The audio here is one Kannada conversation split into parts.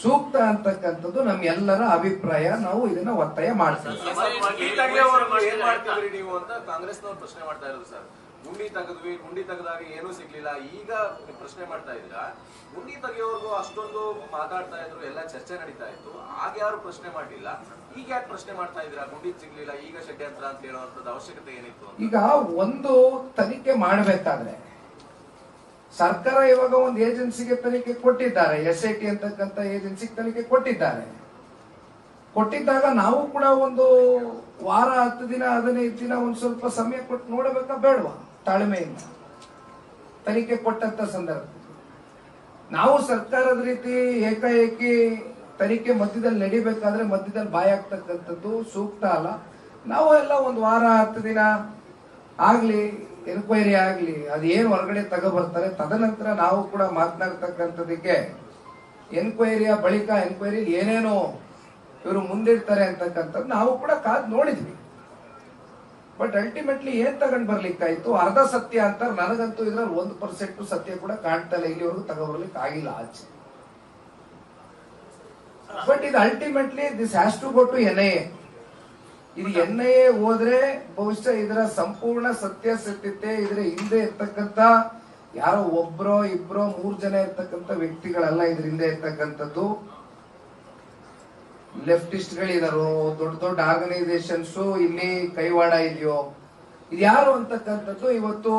ಸೂಕ್ತ ಅಂತಕ್ಕಂಥದ್ದು ನಮ್ಮೆಲ್ಲರ ಅಭಿಪ್ರಾಯ. ನಾವು ಇದನ್ನ ಒತ್ತಾಯ ಮಾಡ್ತೀವಿ. ನೀವು ಅಂತ ಕಾಂಗ್ರೆಸ್ನವ್ರು ಪ್ರಶ್ನೆ ಮಾಡ್ತಾ ಇರೋದು ಸರ್. ಗುಂಡಿ ತೆಗೆದ್ವಿ ಗುಂಡಿ ತೆಗೆದಾಗ ಏನೂ ಸಿಗ್ಲಿಲ್ಲ. ಈಗ ಪ್ರಶ್ನೆ ಮಾಡ್ತಾ ಇದ್ದೀರಾ? ಗುಂಡಿ ತೆಗೆಯೋರ್ಗು ಅಷ್ಟೊಂದು ಮಾತಾಡ್ತಾ ಇದ್ರು ಎಲ್ಲ ಚರ್ಚೆ ನಡೀತಾ ಇತ್ತು. ಆಗ ಯಾರು ಪ್ರಶ್ನೆ ಮಾಡ್ಲಿಲ್ಲ? ಈಗ ಯಾಕೆ ಪ್ರಶ್ನೆ ಮಾಡ್ತಾ ಇದ್ದೀರಾ? ಗುಂಡಿ ಸಿಗ್ಲಿಲ್ಲ ಈಗ ಷಡ್ಯಂತ್ರ ಅಂತ ಹೇಳುವಂತದ್ದು ಅವಶ್ಯಕತೆ ಏನಿತ್ತು ಈಗ ಒಂದು ತನಿಖೆ ಮಾಡಬೇಕಾದ್ರೆ ಸರ್ಕಾರ ಇವಾಗ ಒಂದು ಏಜೆನ್ಸಿಗೆ ತನಿಖೆ ಕೊಟ್ಟಿದ್ದಾರೆ. ಎಸ್ ಐ ಟಿ ಅಂತಕ್ಕಂಥ ಏಜೆನ್ಸಿಗೆ ತನಿಖೆ ಕೊಟ್ಟಿದ್ದಾರೆ. ಕೊಟ್ಟಿದ್ದಾಗ ನಾವು ಕೂಡ ಒಂದು ವಾರ, ಹತ್ತು ದಿನ, ಹದಿನೈದು ದಿನ ಒಂದು ಸ್ವಲ್ಪ ಸಮಯ ಕೊಟ್ಟು ನೋಡಬೇಕಾ ಬೇಡವಾ? ತಾಳ್ಮೆಯಿಂದ. ತನಿಖೆ ಕೊಟ್ಟಂತ ಸಂದರ್ಭ. ನಾವು ಸರ್ಕಾರದ ರೀತಿ ಏಕಾಏಕಿ ತನಿಖೆ ಮಧ್ಯದಲ್ಲಿ ನಡಿಬೇಕಾದ್ರೆ ಮಧ್ಯದಲ್ಲಿ ಬಾಯ್ ಆಗ್ತಕ್ಕಂಥದ್ದು ಸೂಕ್ತ ಅಲ್ಲ. ನಾವು ಎಲ್ಲ ಒಂದು ವಾರ, ಹತ್ತು ದಿನ ಆಗ್ಲಿ ಎನ್ಕ್ವೈರಿ ಆಗ್ಲಿ ಅದೇನು ಹೊರಗಡೆ ತಗೋಬರ್ತಾರೆ ತದನಂತರ ನಾವು ಕೂಡ ಮಾತನಾಡ್ತಕ್ಕಂಥದಕ್ಕೆ ಎನ್ಕ್ವೈರಿಯ ಬಳಿಕ ಎನ್ಕ್ವೈರಿ ಏನೇನು ಇವರು ಮುಂದಿಡ್ತಾರೆ ಅಂತಕ್ಕಂಥದ್ದು ನಾವು ಕೂಡ ಕಾದ್ ನೋಡಿದ್ವಿ. ಬಟ್ ಅಲ್ಟಿಮೇಟ್ಲಿ ಏನ್ ತಗೊಂಡ್ ಬರ್ಲಿಕ್ಕಾಯ್ತು? ಅರ್ಧ ಸತ್ಯ ಅಂತ ನನಗಂತೂ ಇದ್ರಲ್ಲಿ ಒಂದು ಪರ್ಸೆಂಟ್ ಸತ್ಯ ಕೂಡ ಕಾಣ್ತಾ ಇಲ್ಲ ಇಲ್ಲಿವರೆಗೂ ತಗೋಬರ್ಲಿಕ್ಕೆ ಆಗಿಲ್ಲ ಆಚೆ. ಬಟ್ ಇದು ultimately this has to go to N I A ಇದು ಎನ್ ಐ ಎ ಹೋದ್ರೆ ಬಹುಶಃ ಇದರ ಸಂಪೂರ್ಣ ಸತ್ಯ ಸತ್ಯತೆ ಇದರ ಹಿಂದೆ ಇರ್ತಕ್ಕಂತ ಯಾರೋ ಒಬ್ರೋ ಇಬ್ರೋ ಮೂರ್ ಜನ ಇರ್ತಕ್ಕಂಥ ವ್ಯಕ್ತಿಗಳೆಲ್ಲ ಇದ್ರ ಹಿಂದೆ ಇರ್ತಕ್ಕಂಥದ್ದು. ಲೆಫ್ಟಿಸ್ಟ್ ಗಳಿದಾರೋ ದೊಡ್ಡ ದೊಡ್ಡ ಆರ್ಗನೈಸೇಷನ್ಸ್ ಇಲ್ಲಿ ಕೈವಾಡ ಇದೆಯೋ. ಇದು ಯಾರು ಅಂತಕ್ಕಂಥದ್ದು ಇವತ್ತು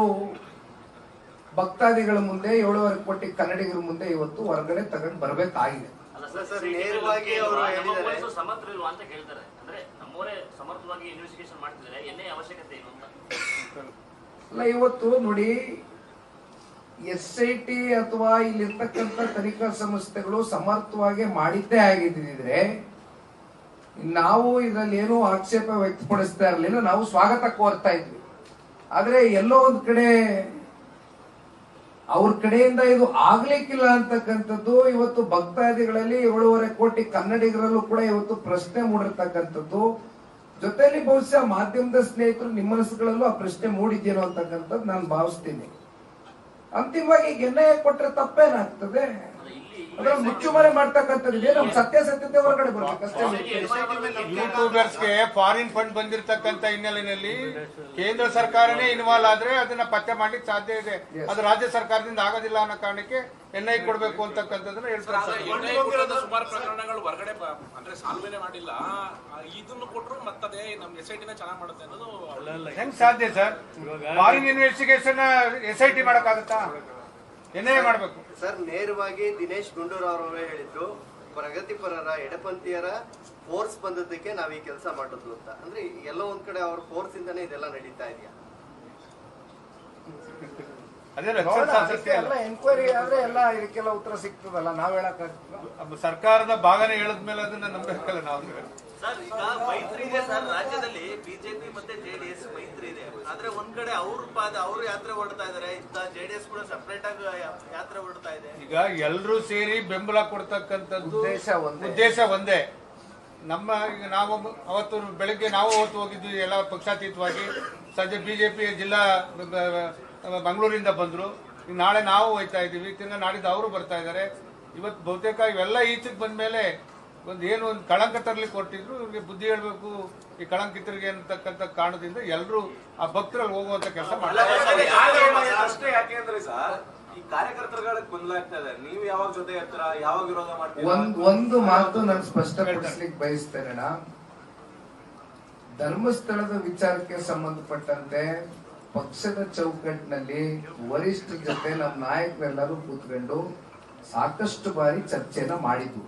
ಭಕ್ತಾದಿಗಳ ಮುಂದೆ ಏಳುವರೆ ಕೋಟಿ ಕನ್ನಡಿಗರ ಮುಂದೆ ಇವತ್ತು ಹೊರಗಡೆ ತಗೊಂಡ್ ಬರ್ಬೇಕಾಗಿದೆ. ನೇರವಾಗಿ ಅವರು ಹೇಳಿದ್ದಾರೆ. ಸಮರ್ಥರಿಲ್ವಾ ಅಂತ ಕೇಳ್ತಾರೆ. ಅಂದ್ರೆ ನಮ್ಮವರೇ ಸಮರ್ಥವಾಗಿ ಇನ್ವೆಸ್ಟಿಗೇಷನ್ ಮಾಡ್ತಿದ್ದಾರೆ. ಎನ್ನೇ ಅವಶ್ಯಕತೆ ಏನು ಅಂತ? ಅಲ್ಲ ಇವತ್ತು ನೋಡಿ ಎಸ್ ಐ ಟಿ ಅಥವಾ ಇಲ್ಲಿರ್ತಕ್ಕಂಥ ತನಿಖಾ ಸಂಸ್ಥೆಗಳು ಸಮರ್ಥವಾಗಿ ಮಾಡಿದ್ದೇ ಆಗಿದ್ದಿದ್ರೆ ನಾವು ಇದರಲ್ಲಿ ಏನೂ ಆಕ್ಷೇಪ ವ್ಯಕ್ತಪಡಿಸ್ತಾ ಇರಲಿಲ್ಲ. ನಾವು ಸ್ವಾಗತ ಕೋರ್ತಾ ಇದ್ವಿ. ಆದ್ರೆ ಎಲ್ಲೋ ಒಂದ್ ಕಡೆ ಅವ್ರ ಕಡೆಯಿಂದ ಇದು ಆಗ್ಲಿಕ್ಕಿಲ್ಲ ಅಂತಕ್ಕಂಥದ್ದು ಇವತ್ತು ಭಕ್ತಾದಿಗಳಲ್ಲಿ ಏಳೂವರೆ ಕೋಟಿ ಕನ್ನಡಿಗರಲ್ಲೂ ಕೂಡ ಇವತ್ತು ಪ್ರಶ್ನೆ ಮೂಡಿರ್ತಕ್ಕಂಥದ್ದು. ಜೊತೆಯಲ್ಲಿ ಬಹುಶಃ ಮಾಧ್ಯಮದ ಸ್ನೇಹಿತರು ನಿಮ್ಮ ಮನಸ್ಸುಗಳಲ್ಲೂ ಆ ಪ್ರಶ್ನೆ ಮೂಡಿದ್ದೇನೋ ಅಂತಕ್ಕಂಥದ್ದು ನಾನು ಭಾವಿಸ್ತೀನಿ. ಅಂತಿಮವಾಗಿ ಈಗ ಕೊಟ್ಟರೆ ತಪ್ಪೇನಾಗ್ತದೆ? ಅದ್ರ ಮುಚ್ಚುಮರೆ ಮಾಡ್ತಕ್ಕಂಥದ್ದು ನಮ್ ಸತ್ಯ ಸತ್ಯತೆ ಹೊರಗಡೆ ಯೂಟ್ಯೂಬರ್ಸ್ಗೆ ಫಾರಿನ್ ಫಂಡ್ ಬಂದಿರತಕ್ಕಂತ ಹಿನ್ನೆಲೆಯಲ್ಲಿ ಕೇಂದ್ರ ಸರ್ಕಾರನೇ ಇನ್ವಾಲ್ವ್ ಆದ್ರೆ ಅದನ್ನ ಪತ್ತೆ ಮಾಡ್ಲಿಕ್ಕೆ ಸಾಧ್ಯ ಇದೆ. ಅದು ರಾಜ್ಯ ಸರ್ಕಾರದಿಂದ ಆಗೋದಿಲ್ಲ ಅನ್ನೋ ಕಾರಣಕ್ಕೆ ಎನ್ಐ ಕೊಡಬೇಕು ಅಂತಕ್ಕಂಥದ್ದನ್ನ ಹೇಳ್ತಾರೆ ಸುಮಾರು ಪ್ರಕರಣಗಳು ಹೊರಗಡೆ ಅಂದ್ರೆ ಸಾಲ್ವೇನೆ ಮಾಡಿಲ್ಲ. ಇದನ್ನು ಕೊಟ್ರು ಮತ್ತದೇ ನಮ್ ಎಸ್ ಐ ಟಿನ ಚೆನ್ನಾಗಿ ಮಾಡುತ್ತೆ ಅನ್ನೋದು ಹೆಂಗ್ ಸಾಧ್ಯ sir? Foreign investigation S I T ಮಾಡಕ್ಕಾಗತ್ತಾ? ಮಾಡಬೇಕು. ಸರ್ ನೇರವಾಗಿ ದಿನೇಶ್ ಗುಂಡೂರಾವ್ ಅವರೇ ಹೇಳಿದ್ರು ಪ್ರಗತಿಪರರ ಎಡಪಂಥೀಯರ ಫೋರ್ಸ್ ಬಂದದ್ದಕ್ಕೆ ನಾವು ಈ ಕೆಲಸ ಮಾಡೋದು ಅಂತ. ಅಂದ್ರೆ ಎಲ್ಲೋ ಒಂದ್ ಕಡೆ ಅವ್ರ ಫೋರ್ಸ್ ಇಂದಾನೆ ಇದೆಲ್ಲ ನಡೀತಾ ಇದೆಯಾ? ಎನ್ಕ್ವೈರಿ ಆದ್ರೆ ಎಲ್ಲ ಇದಕ್ಕೆಲ್ಲ ಉತ್ತರ ಸಿಗ್ತದಲ್ಲ ನಾವ್ ಹೇಳಕ್ ಸರ್ಕಾರದ ಭಾಗನೆ ಹೇಳಿದ್ಮೇಲೆ ಅದನ್ನ ನಂಬಬೇಕಲ್ಲ ನಾವು? ಸರ್ ಈಗ ಮೈತ್ರಿ ಇದೆ ಸರ್ ರಾಜ್ಯದಲ್ಲಿ ಬಿಜೆಪಿ ಮತ್ತೆ ಜೆಡಿಎಸ್ ಮೈತ್ರಿ ಇದೆ. ಆದ್ರೆ ಒಂದ್ ಕಡೆ ಅವ್ರ ಪಾದ ಅವ್ರು ಯಾತ್ರೆ ಹೊರಡ್ತಾ ಇದಾರೆ ಇಂತ ಜೆಡಿಎಸ್ ಕೂಡ ಸಪರೇಟ್ ಆಗಿ ಯಾತ್ರೆ ಹೊರಡ್ತಾ ಇದೆ. ಈಗ ಎಲ್ರೂ ಸೇರಿ ಬೆಂಬಲ ಕೊಡ್ತಕ್ಕಂಥದ್ದು ಉದ್ದೇಶ ಒಂದೇ. ಉದ್ದೇಶ ಒಂದೇ. ನಮ್ಮ ಈಗ ನಾವು ಅವತ್ತು ಬೆಳಗ್ಗೆ ನಾವು ಅವತ್ತು ಹೋಗಿದ್ವಿ ಎಲ್ಲ ಪಕ್ಷಾತೀತವಾಗಿ. ಸಂಜೆ ಬಿಜೆಪಿ ಜಿಲ್ಲಾ ಬ- ಬಂದರು ಮಂಗಳೂರಿಂದ ಬಂದ್ರು. ನಾಳೆ ನಾವು ಹೋಯ್ತಾ ಇದ್ದೀವಿ. ತಿರ್ಗಾ ನಾಡಿದ್ದು ಅವರು ಬರ್ತಾ ಇದ್ದಾರೆ. ಇವತ್ತು ಬಹುತೇಕ ಇವೆಲ್ಲ ಈಚೆಗೆ ಬಂದ್ಮೇಲೆ ಒಂದು ಏನು ಒಂದು ಕಳಂಕ ತರಲಿಕ್ಕೆ ಕೊಟ್ಟಿದ್ರು. ಇವ್ರಿಗೆ ಬುದ್ಧಿ ಹೇಳಬೇಕು. ಈ ಕಳಂಕಿತರಿಗೆ ಅಂತಕ್ಕಂಥ ಕಾರಣದಿಂದ ಎಲ್ಲರೂ ಆ ಭಕ್ತರಲ್ಲಿ ಹೋಗುವಂತ ಕೆಲಸ ಮಾಡ್ತಾರೆ ಅಷ್ಟೇ ಯಾಕೆ ಅಂದ್ರೆ ಸರ್ ಈ ಆಗ್ತಾ ಇದೆ. ನೀವು ಯಾವಾಗ ಜೊತೆ ಇರ್ತೀರಾ? ಯಾವಾಗ ವಿರೋಧ ಮಾಡ್ತೀರಾ? ಒಂದ್ ಒಂದು ಮಾತು ನಾನು ಸ್ಪಷ್ಟಪಡಿಸ್ಲಿಕ್ಕೆ ಬಯಸ್ತೇನೆ ಅಣ್ಣ. ಧರ್ಮಸ್ಥಳದ ವಿಚಾರಕ್ಕೆ ಸಂಬಂಧಪಟ್ಟಂತೆ ಪಕ್ಷದ ಚೌಕಟ್ಟಿನಲ್ಲಿ ವರಿಷ್ಠ ಜೊತೆ ನಮ್ಮ ನಾಯಕರೆಲ್ಲರೂ ಕೂತ್ಕೊಂಡು ಸಾಕಷ್ಟು ಬಾರಿ ಚರ್ಚೆನ ಮಾಡಿದ್ವು.